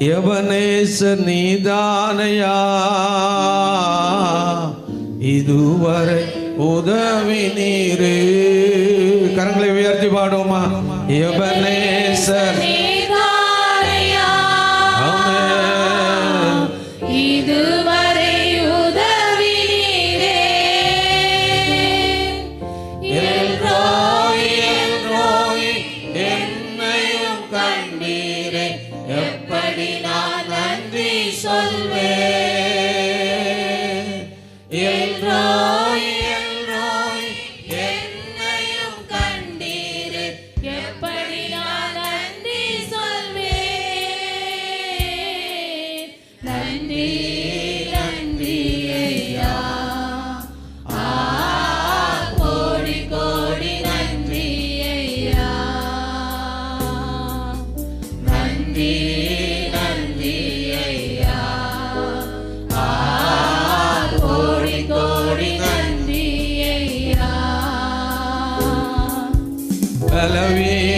யவனேச நீதானையா இதுவரை உதவி நீரு கரங்களை உயர்த்தி பாடுவோமா? யவனேச Yep. தேடி நான் நன்றி சொல்வேன் எல்ராய் எல்ராய் என்னையும் கண்டீரே. எப்படி நான் நன்றி சொல்வேன் நன்றி Salawi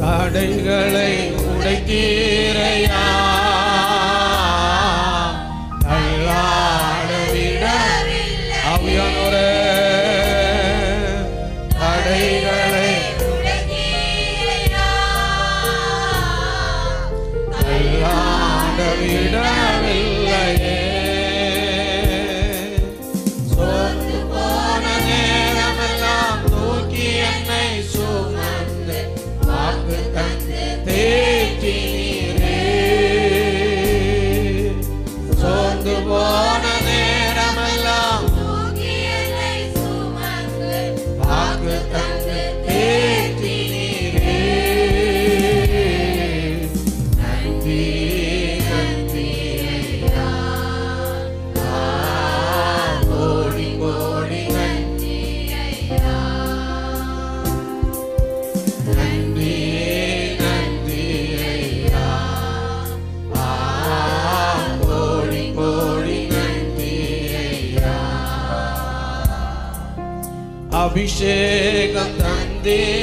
தடைகளை உடைத்தீரையா? അഭിഷേകം തന്തേനയാളോപ്പിനീരെ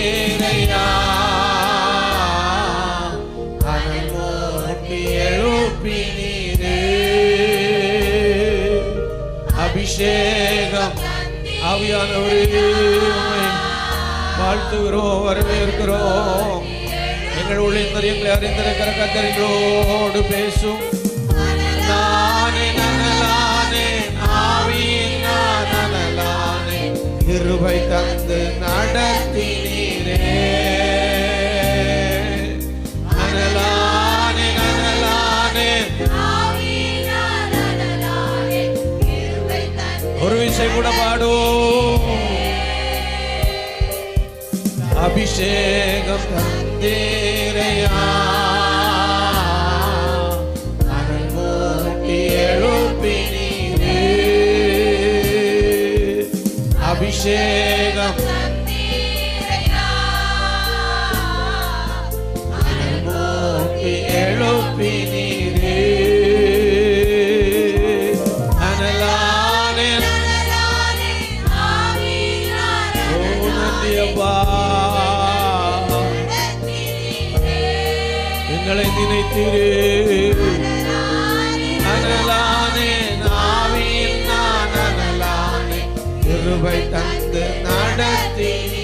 അഭിഷേകം അവിയാനവരെ വാഴ്ത്തുകിറോ വരവേൽക്കിറോ നിങ്ങളുള്ള ഇന്ദ്രിയങ്ങളെ അറിയന്തര കരക്കരങ്ങളോട് പേശും. தொடர்ந்து நடத்தினீரே. அனலானே அனலானே. ஒரு விசை கூட பாடுவோம். அபிஷேகம் தந்தேரையா. எழுப்பினீரே. அபிஷேகம் கிருபை தந்து நடத்தினீரே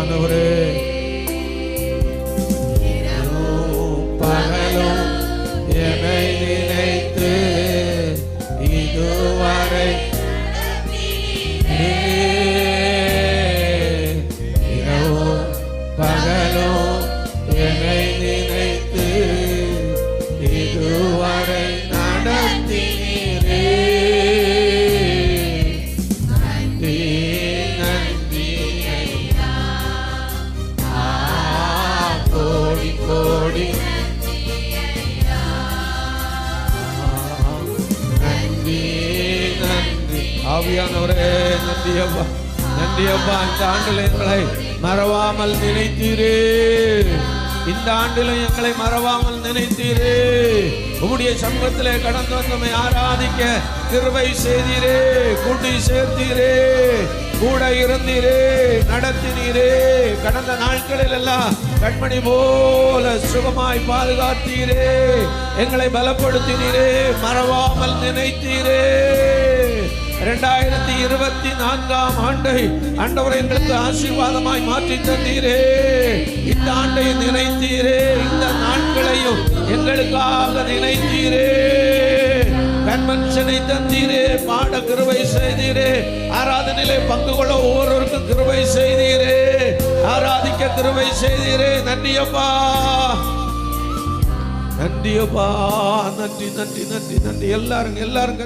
ஆவியானவரே நன்றி ஆவியானவரே நன்றி அப்பா நன்றி அப்பா இந்த ஆண்டில் எங்களை மறவாமல் நினைத்தீரே. இந்த ஆண்டிலும் எங்களை மறவாமல் நினைத்தீரே. உம்முடைய சமூகத்திலே கடந்து வந்தமை ஆராதிக்க திருவை செய்தீரே. கூட்டி சேர்த்தீரே. கூட இருந்தீரே. நடத்தினீரே. கடந்த நாட்களில் எல்லாம் கண்மணி போல சுகமாய் பாதுகாத்தீரே. எங்களை பலப்படுத்தினீரே. மறவாமல் நினைத்தீரே. இரண்டாயிரத்தி இருபத்தி நான்காம் ஆண்டை ஆண்டவர் எங்களுக்கு ஆசீர்வாதமாய் மாற்றி தந்தீரே. இந்த ஆண்டை நினைத்தீரே. இந்த நாட்களையும் எங்களுக்காக நினைத்தீரே. கன்வென்ஷனை தந்தீரே பாட கிருவை செய்தீரே. ஆராதனையிலே பங்கு கொள்ள ஒவ்வொருவருக்கும் கிருவை செய்தீரே. ஆராதிக்க கிருவை செய்தீரே. நன்றியப்பா நன்றியப்பா நன்றி நன்றி நன்றி நன்றி எல்லாருங்க எல்லாருங்க